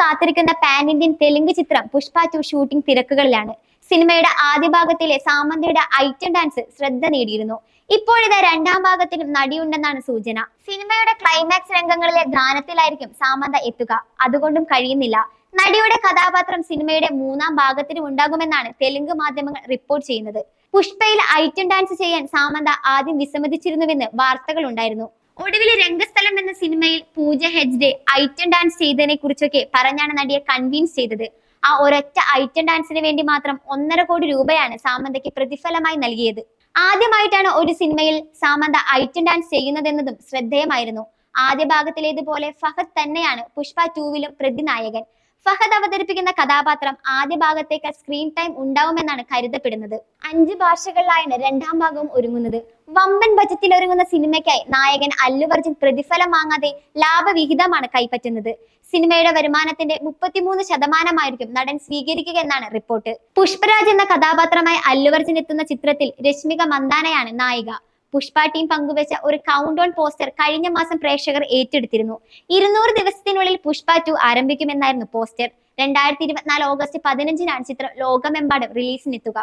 കാത്തിരിക്കുന്ന pan Indian Telugu ചിത്രം Pushpa to shooting തിരക്കുകളിലാണ്. സിനിമയുടെ ആദ്യ ഭാഗത്തിലെ സാമന്തയുടെ ഐറ്റം ഡാൻസ് ശ്രദ്ധ നേടിയിരുന്നു. ഇപ്പോഴിത് രണ്ടാം ഭാഗത്തിലും നടിയുണ്ടെന്നാണ് സൂചന. സിനിമയുടെ ക്ലൈമാക്സ് രംഗങ്ങളിലെ ഗാനത്തിലായിരിക്കും സാമന്ത എത്തുക. അതുകൊണ്ടും കഴിയുന്നില്ല. നടിയുടെ കഥാപാത്രം സിനിമയുടെ മൂന്നാം ഭാഗത്തിനും ഉണ്ടാകുമെന്നാണ് തെലുങ്ക് മാധ്യമങ്ങൾ റിപ്പോർട്ട് ചെയ്യുന്നത്. പുഷ്പയിൽ ഐറ്റം ഡാൻസ് ചെയ്യാൻ സാമന്ത ആദ്യം വിസമ്മതിച്ചിരുന്നുവെന്ന് വാർത്തകൾ ഉണ്ടായിരുന്നു. ഒടുവിൽ രംഗസ്ഥലം എന്ന സിനിമയിൽ പൂജ ഹെഗ്ഡെ ഐറ്റം ഡാൻസ് ചെയ്തതിനെ കുറിച്ചൊക്കെ പറഞ്ഞാണ് നടിയെ കൺവിൻസ് ചെയ്തത്. ആ ഒരൊറ്റ ഐറ്റം ഡാൻസിന് വേണ്ടി മാത്രം ഒന്നര കോടി രൂപയാണ് സാമന്തയ്ക്ക് പ്രതിഫലമായി നൽകിയത്. ആദ്യമായിട്ടാണ് ഒരു സിനിമയിൽ സാമന്ത ഐറ്റം ഡാൻസ് ചെയ്യുന്നതെന്നതും ശ്രദ്ധേയമായിരുന്നു. ആദ്യ ഭാഗത്തിലേതുപോലെ ഫഹദ് തന്നെയാണ് പുഷ്പ ടൂവിലും പ്രതിനായകൻ. ഫഹദ് അവതരിപ്പിക്കുന്ന കഥാപാത്രം ആദ്യ ഭാഗത്തേക്ക് സ്ക്രീൻ ടൈം ഉണ്ടാവുമെന്നാണ് കരുതപ്പെടുന്നത്. അഞ്ച് ഭാഷകളിലായാണ് രണ്ടാം ഭാഗവും ഒരുങ്ങുന്നത്. വമ്പൻ ബജറ്റിൽ ഒരുങ്ങുന്ന സിനിമയ്ക്കായി നായകൻ അല്ലു അർജുൻ പ്രതിഫലം വാങ്ങാതെ ലാഭവിഹിതമാണ് കൈപ്പറ്റുന്നത്. സിനിമയുടെ വരുമാനത്തിന്റെ മുപ്പത്തിമൂന്ന് ശതമാനമായിരിക്കും നടൻ സ്വീകരിക്കുക എന്നാണ് റിപ്പോർട്ട് പുഷ്പരാജ് എന്ന കഥാപാത്രമായി അല്ലു അർജുൻ എത്തുന്ന ചിത്രത്തിൽ രശ്മിക മന്ദാനയാണ് നായിക. പുഷ്പ ടീം പങ്കുവച്ച ഒരു കൗണ്ട് ഓൺ പോസ്റ്റർ കഴിഞ്ഞ മാസം പ്രേക്ഷകർ ഏറ്റെടുത്തിരുന്നു. ഇരുന്നൂറ് ദിവസത്തിനുള്ളിൽ പുഷ്പ ടു ആരംഭിക്കുമെന്നായിരുന്നു പോസ്റ്റർ രണ്ടായിരത്തി ഇരുപത്തിനാല് ഓഗസ്റ്റ് പതിനഞ്ചിനാണ് ചിത്രം ലോകമെമ്പാടും റിലീസിനെത്തുക